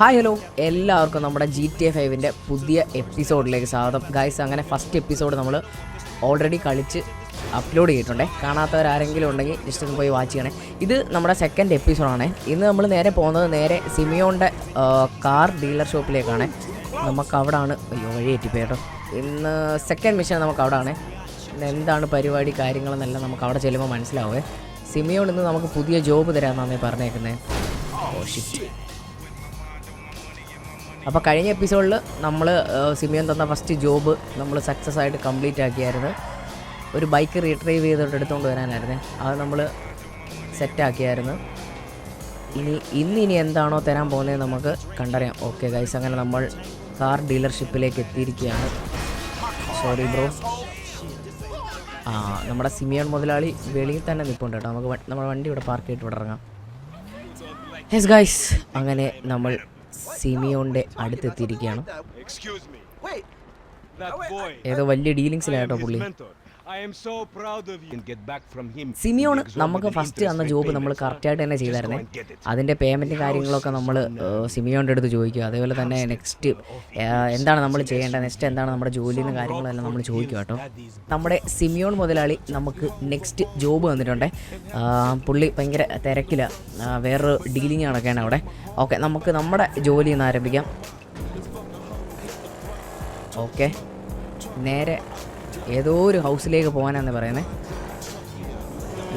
Hi hello എല്ലാവർക്കും നമ്മുടെ G T A ഫൈവിന്റെ പുതിയ എപ്പിസോഡിലേക്ക് സ്വാഗതം. ഗൈസ് അങ്ങനെ ഫസ്റ്റ് എപ്പിസോഡ് നമ്മൾ ഓൾറെഡി കളിച്ച് അപ്ലോഡ് ചെയ്തിട്ടുണ്ടേ. കാണാത്തവരാരെങ്കിലും ഉണ്ടെങ്കിൽ ജസ്റ്റ് ഒന്ന് പോയി വാച്ച് ചെയ്യണേ. ഇത് നമ്മുടെ സെക്കൻഡ് എപ്പിസോഡാണ് ഇന്ന് നമ്മൾ നേരെ പോകുന്നത് നേരെ സിമിയോന്റെ കാർ ഡീലർ ഷോപ്പിലേക്കാണ് നമുക്ക് അവിടാണ് അയ്യോ വഴി എത്തിപ്പോയി കേട്ടോ ഇന്ന് സെക്കൻഡ് മിഷൻ നമുക്ക് അവിടാണ് എന്താണ് പരിപാടി കാര്യങ്ങളെന്നെല്ലാം നമുക്ക് അവിടെ ചെല്ലുമ്പോൾ മനസ്സിലാവേ. സിമിയോൺ ഇന്ന് നമുക്ക് പുതിയ ജോബ് തരാമെന്നാണ് പറഞ്ഞേക്കുന്നത് ഓ ഷിറ്റ് അപ്പോൾ കഴിഞ്ഞ എപ്പിസോഡിൽ നമ്മൾ സിമിയൻ തന്ന ഫസ്റ്റ് ജോബ് നമ്മൾ സക്സസ് ആയിട്ട് കംപ്ലീറ്റ് ആക്കിയായിരുന്നു. ഒരു ബൈക്ക് റീട്രൈവ് ചെയ്തിട്ട് എടുത്തുകൊണ്ട് വരാനായിരുന്നു. അത് നമ്മൾ സെറ്റാക്കിയായിരുന്നു ഇനി ഇന്ന് ഇനി എന്താണോ തരാൻ പോകുന്നത് നമുക്ക് കണ്ടറിയാം. ഓക്കെ ഗൈസ് അങ്ങനെ നമ്മൾ കാർ ഡീലർഷിപ്പിലേക്ക് എത്തിയിരിക്കുകയാണ്. സോറി ബ്രോ ആ നമ്മുടെ സിമിയൺ മുതലാളി വെളിയിൽ തന്നെ നിൽപ്പുണ്ട് കേട്ടോ. നമുക്ക് നമ്മുടെ വണ്ടി ഇവിടെ പാർക്ക് ചെയ്തിട്ട് ഇവിടെ ഇറങ്ങാം. യെസ് ഗൈസ് അങ്ങനെ നമ്മൾ സിമിയോന്റെ അടുത്തെത്തിയിരിക്കുകയാണ്. ഏതോ വലിയ ഡീലിങ്സിലായിട്ടോ പുള്ളി. Mentor. I am so proud of you. And get back from him. Simeon നമുക്ക് ഫസ്റ്റ് തന്ന ജോബ് നമ്മൾ. കറക്റ്റായിട്ട് തന്നെ ചെയ്തായിരുന്നേ and get it. അതിന്റെ പേയ്മെന്റ് കാര്യങ്ങളൊക്കെ നമ്മൾ സിമിയോന്റെ അടുത്ത് ചോദിക്കും അതേപോലെ തന്നെ നെക്സ്റ്റ് എന്താണ് നമ്മൾ ചെയ്യേണ്ടത് നെക്സ്റ്റ് എന്താണ് നമ്മുടെ ജോലിയും കാര്യങ്ങളെല്ലാം നമ്മൾ ചോദിക്കും കേട്ടോ നമ്മുടെ സിമിയോൺ മുതലാളി നമുക്ക് നെക്സ്റ്റ് ജോബ് വന്നിട്ടുണ്ട് ആ, പുള്ളി ഭയങ്കര തിരക്കില്ല വേറൊരു ഡീലിംഗ് നടക്കുകയാണ് അവിടെ ഓക്കെ നമുക്ക് നമ്മുടെ ജോലി ഒന്ന് ആരംഭിക്കാം ഓക്കെ നേരെ ഏതോ ഒരു ഹൗസിലേക്ക് പോകാനാന്ന് പറയുന്നത്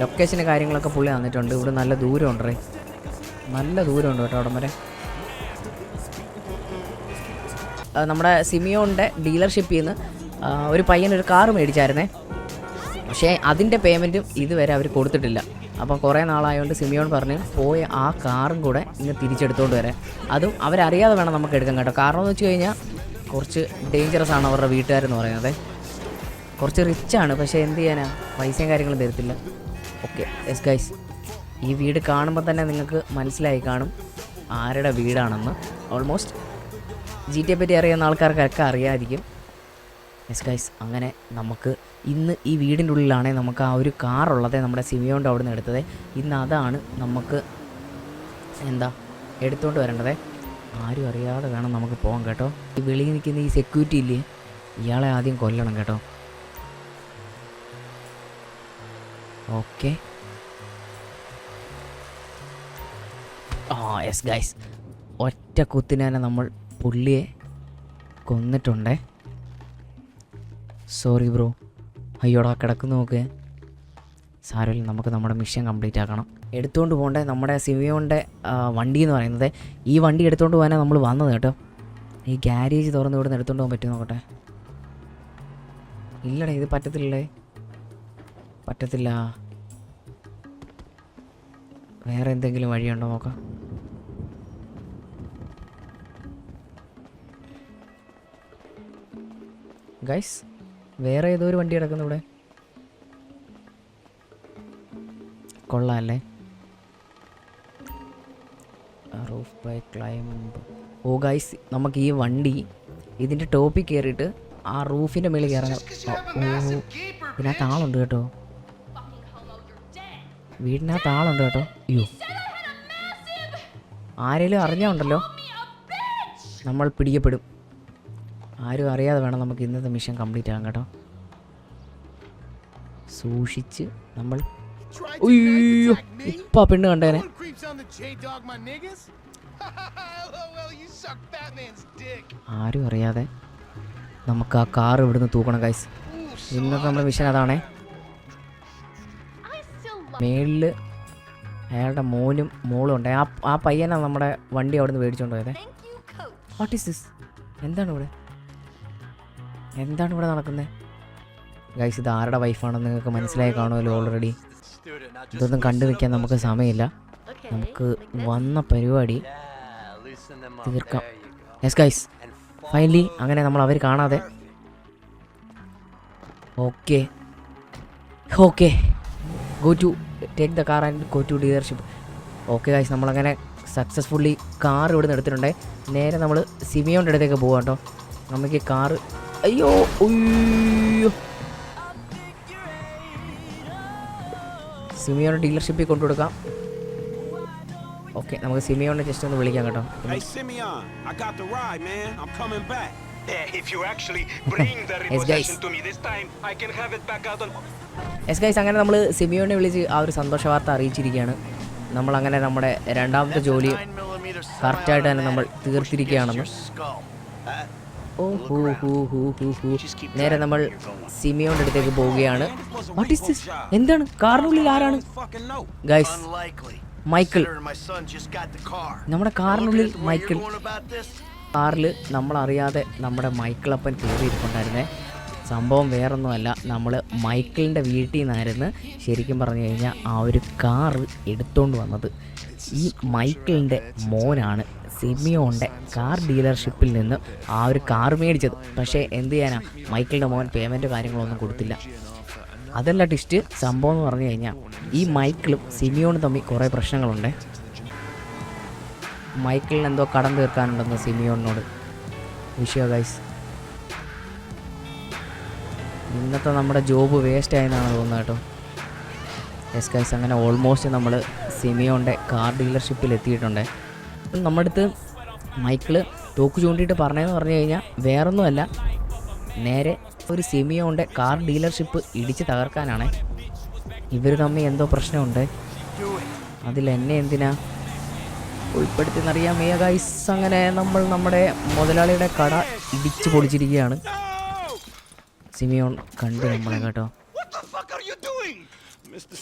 ലൊക്കേഷന് കാര്യങ്ങളൊക്കെ പുള്ളി തന്നിട്ടുണ്ട്. ഇവിടെ നല്ല ദൂരമുണ്ട് റേ. നല്ല ദൂരമുണ്ട് കേട്ടോ അവിടം വരെ. നമ്മുടെ സിമിയോണിന്റെ ഡീലർഷിപ്പിൽ നിന്ന് ഒരു പയ്യൻ ഒരു മേടിച്ചായിരുന്നേ. പക്ഷേ അതിന്റെ പേയ്മെന്റും ഇതുവരെ അവർ കൊടുത്തിട്ടില്ല. അപ്പോൾ കുറേ നാളായതുകൊണ്ട് സിമിയോൺ പറഞ്ഞ് പോയ ആ കാറും കൂടെ ഇങ്ങ് തിരിച്ചെടുത്തോണ്ട് വരാൻ. അതും അവരറിയാതെ വേണം നമുക്ക് എടുക്കാൻ കേട്ടോ. കാരണം എന്ന് വെച്ച് കഴിഞ്ഞാൽ കുറച്ച് ഡേഞ്ചറസ് ആണ് അവരുടെ വീട്ടുകാരെന്ന് പറയുന്നത്. കുറച്ച് റിച്ചാണ് പക്ഷേ എന്ത് ചെയ്യാനാ? പൈസയും കാര്യങ്ങളും തരത്തില്ല. ഓക്കെ എസ് ഗൈസ് ഈ വീട് കാണുമ്പോൾ തന്നെ നിങ്ങൾക്ക് മനസ്സിലായി കാണും ആരുടെ വീടാണെന്ന്. ഓൾമോസ്റ്റ് ജി ടിയെ പറ്റി അറിയുന്ന ആൾക്കാർക്കൊക്കെ അറിയാതിരിക്കും. എസ് ഗൈസ് അങ്ങനെ നമുക്ക് ഇന്ന് ഈ വീടിന്റെ ഉള്ളിലാണേ നമുക്ക് ആ ഒരു കാറുള്ളത് നമ്മുടെ സിമിയോണ്ട് അവിടെ നിന്ന് എടുത്തത്. ഇന്ന് അതാണ് നമുക്ക് എന്താ എടുത്തുകൊണ്ട് വരേണ്ടത്. ആരും അറിയാതെ വേണം നമുക്ക് പോകാം കേട്ടോ. ഈ വെളിയിൽ നിൽക്കുന്ന ഈ സെക്യൂരിറ്റി ഇല്ലേ? ഇയാളെ ആദ്യം കൊല്ലണം കേട്ടോ. ഓക്കെ ആ യെസ് ഗൈസ് ഒറ്റ കുത്തിന് നമ്മൾ പുള്ളിയെ കൊന്നിട്ടുണ്ടേ. സോറി ബ്രോ അയ്യോടാ കിടക്കുന്നു നോക്ക്. സാരമില്ല നമുക്ക് നമ്മുടെ മിഷൻ കംപ്ലീറ്റ് ആക്കണം. എടുത്തുകൊണ്ട് പോകേണ്ട നമ്മുടെ സിമിയോന്റെ വണ്ടി എന്ന് പറയുന്നത്. ഈ വണ്ടി എടുത്തുകൊണ്ട് പോകാനാണ് നമ്മൾ വന്നത് കേട്ടോ. ഈ ഗ്യാരേജ് തുറന്ന് ഇവിടെ എടുത്തുകൊണ്ട് പോകാൻ പറ്റുമോ നോക്കട്ടെ. ഇല്ലടേ ഇത് പറ്റത്തില്ലേ പറ്റത്തില്ല. വേറെ എന്തെങ്കിലും വഴിയുണ്ടോ നോക്കാം. ഗൈസ് വേറെ ഏതോ ഒരു വണ്ടി കിടക്കുന്നു ഇവിടെ. കൊള്ളാല്ലേ? Roof by climb oh guys നമുക്ക് ഈ വണ്ടി ഇതിന്റെ ടോപ്പിൽ കയറിയിട്ട് ആ റൂഫിന്റെ മേളിൽ കയറാൻ ഓ. ഇതിനകത്ത് ആളുണ്ട് കേട്ടോ. വീടിനകത്ത് ആളുണ്ട് കേട്ടോ. അയ്യോ. ആരെങ്കിലും അറിഞ്ഞുണ്ടല്ലോ നമ്മൾ പിടിക്കപ്പെടും. ആരും അറിയാതെ വേണം നമുക്ക് ഇന്നത്തെ മിഷൻ കംപ്ലീറ്റ് ആകാൻ കേട്ടോ. സൂക്ഷിച്ച് നമ്മൾ ഇപ്പൊ പെണ്ണ് കണ്ടേനെ. ആരും അറിയാതെ നമുക്ക് ആ കാർ ഇവിടുന്ന് തൂക്കണം ഗൈസ് ഇന്നത്തെ നമ്മുടെ മിഷൻ അതാണേ. മേളിൽ അയാളുടെ മോനും മോളും ഉണ്ട്. ആ ആ പയ്യനാണ് നമ്മുടെ വണ്ടി അവിടെ നിന്ന് മേടിച്ചുകൊണ്ട് പോയത്. വാട്ട് ഈസ് ദിസ് എന്താണ് ഇവിടെ? എന്താണ് ഇവിടെ നടക്കുന്നത് ഗൈസ് ഇത് ആരുടെ വൈഫാണെന്ന് നിങ്ങൾക്ക് മനസ്സിലായി കാണുമല്ലോ ഓൾറെഡി ഇതൊന്നും കണ്ടു നിൽക്കാൻ നമുക്ക് സമയമില്ല. നമുക്ക് വന്ന പരിപാടി തീർക്കാം. യെസ് ഗൈസ് ഫൈനലി അങ്ങനെ നമ്മൾ അവർ കാണാതെ. Okay okay go to take the car and go to dealership okay guys നമ്മളങ്ങനെ സക്സസ്ഫുള്ളി കാർ ഇവിടെ നിന്ന് എടുത്തിട്ടുണ്ടേ. നേരെ നമ്മൾ സിമിയോന്റെ അടുത്തേക്ക് പോകാം കേട്ടോ. നമുക്ക് കാറ് അയ്യോ അയ്യോ സിമിയോന്റെ ഡീലർഷിപ്പിൽ കൊണ്ടുകൊടുക്കാം ഓക്കെ നമുക്ക് സിമിയോണിനെ ജസ്റ്റ് ഒന്ന് വിളിക്കാം കേട്ടോ. If you actually bring the repossession to me this time, I can have it back out on. Yes guys അങ്ങനെ നമ്മൾ സിമിയോനെ വിളിച്ച് ആ ഒരു സന്തോഷ വാർത്ത അറിയിച്ചിരിക്കുകയാണ്. നമ്മളങ്ങനെ നമ്മുടെ രണ്ടാമത്തെ ജോലി കറക്റ്റായിട്ട് തന്നെ നമ്മൾ തീർത്തിരിക്കുകയാണെന്ന്. ഓ ഹൂ ഹൂ ഹൂ ഹൂ ഹൂ. നേരെ നമ്മൾ സിമിയോന്റെ അടുത്തേക്ക് പോവുകയാണ്. വാട്ട് ഈസ് എന്താണ്? കാറിനുള്ളിൽ ആരാണ്. Guys car. നമ്മുടെ കാറിനുള്ളിൽ മൈക്കിൾ കാറിൽ നമ്മളറിയാതെ നമ്മുടെ മൈക്കിളപ്പൻ കയറിയിരിപ്പുണ്ടായിരുന്നേ. സംഭവം വേറൊന്നുമല്ല. നമ്മൾ മൈക്കിളിന്റെ വീട്ടിൽ നിന്നായിരുന്നു ശരിക്കും പറഞ്ഞു കഴിഞ്ഞാൽ ആ ഒരു കാറ് എടുത്തുകൊണ്ട് വന്നത്. ഈ മൈക്കിളിന്റെ മോനാണ് സിമിയോന്റെ കാർ ഡീലർഷിപ്പിൽ നിന്ന് ആ ഒരു കാർ മേടിച്ചത്. പക്ഷേ എന്ത് ചെയ്യാനാ? മൈക്കിളിന്റെ മോൻ പേയ്മെന്റ് കാര്യങ്ങളൊന്നും കൊടുത്തില്ല. അതല്ല ടിസ്റ്റ് സംഭവം എന്ന് പറഞ്ഞു കഴിഞ്ഞാൽ ഈ മൈക്കിളും സിമിയോണും തമ്മിൽ കുറേ പ്രശ്നങ്ങളുണ്ട്. മൈക്കിളിന് എന്തോ കടം തീർക്കാനുണ്ടെന്ന് സിമിയോണിനോട്. വിഷയോ ഗൈസ് ഇന്നത്തെ നമ്മുടെ ജോബ് വേസ്റ്റ് ആയെന്നാണ് തോന്നുന്നത് കേട്ടോ. എസ് കൈസ് അങ്ങനെ ഓൾമോസ്റ്റ് നമ്മൾ സിമിയോന്റെ കാർ ഡീലർഷിപ്പിൽ എത്തിയിട്ടുണ്ട്. അപ്പം നമ്മുടെ അടുത്ത് മൈക്കിൾ തോക്ക് ചൂണ്ടിയിട്ട് പറഞ്ഞതെന്ന് പറഞ്ഞു കഴിഞ്ഞാൽ വേറൊന്നുമല്ല നേരെ ഒരു സിമിയോന്റെ കാർ ഡീലർഷിപ്പ് ഇടിച്ച് തകർക്കാനാണ്. ഇവർ തമ്മിൽ എന്തോ പ്രശ്നമുണ്ട്. അതിൽ എന്നെ എന്തിനാ? ഉൾപ്പെടുത്തിയെന്നറിയാം മേ ഗൈസ് അങ്ങനെ നമ്മൾ നമ്മുടെ മുതലാളിയുടെ കട ഇടിച്ച് പൊളിച്ചിരിക്കുകയാണ്. സിമിയോൺ കണ്ടു നമ്മളെ കേട്ടോ?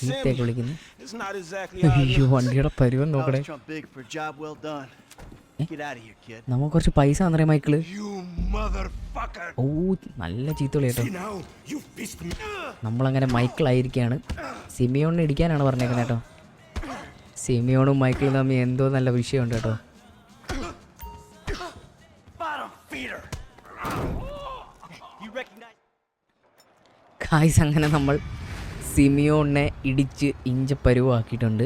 ചീത്തയൊക്കെ വിളിക്കുന്നു. അയ്യോ വണ്ടിയുടെ പരുവം നോക്കണേ. നമുക്ക് കുറച്ച് പൈസ തന്നറിയാം മൈക്കിൾ. ഓ നല്ല ചീത്ത വിളി കേട്ടോ. നമ്മളങ്ങനെ മൈക്കിളായിരിക്കുകയാണ് സിമിയോണിനെ ഇടിക്കാനാണ് പറഞ്ഞേക്കുന്നത് കേട്ടോ. സിമിയോണും മൈക്കിളും തമ്മിൽ എന്തോ നല്ല വിഷയമുണ്ട് കേട്ടോ. കായ്സ് അങ്ങനെ നമ്മൾ സിമിയോണിനെ ഇടിച്ച് ഇഞ്ചപ്പരുവാക്കിയിട്ടുണ്ട്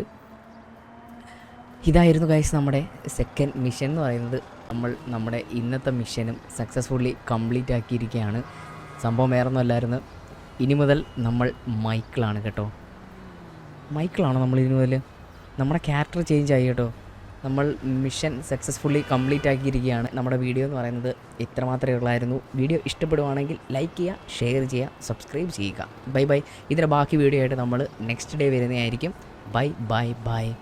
ഇതായിരുന്നു കായ്സ് നമ്മുടെ സെക്കൻഡ് മിഷൻ എന്ന് പറയുന്നത്. നമ്മൾ നമ്മുടെ ഇന്നത്തെ മിഷനും സക്സസ്ഫുള്ളി കംപ്ലീറ്റ് ആക്കിയിരിക്കുകയാണ്. സംഭവം വേറൊന്നുമല്ലായിരുന്നു ഇനി മുതൽ നമ്മൾ മൈക്കിളാണ് കേട്ടോ. മൈക്കിളാണോ നമ്മൾ ഇനി മുതൽ? നമ്മുടെ ക്യാരക്ടർ ചേഞ്ച് ആയി കേട്ടോ. നമ്മൾ മിഷൻ സക്സസ്ഫുള്ളി കംപ്ലീറ്റ് ആക്കിയിരിക്കുകയാണ്. നമ്മുടെ വീഡിയോ എന്ന് പറയുന്നത് ഇത്ര മാത്രമേ ഉള്ളായിരുന്നു. വീഡിയോ ഇഷ്ടപ്പെടുവാണെങ്കിൽ ലൈക്ക് ചെയ്യുക ഷെയർ ചെയ്യുക സബ്സ്ക്രൈബ് ചെയ്യുക. Bye bye. ഇതിന്റെ ബാക്കി വീഡിയോ ആയിട്ട് നമ്മൾ നെക്സ്റ്റ് ഡേ വരുന്നതായിരിക്കും. Bye bye bye.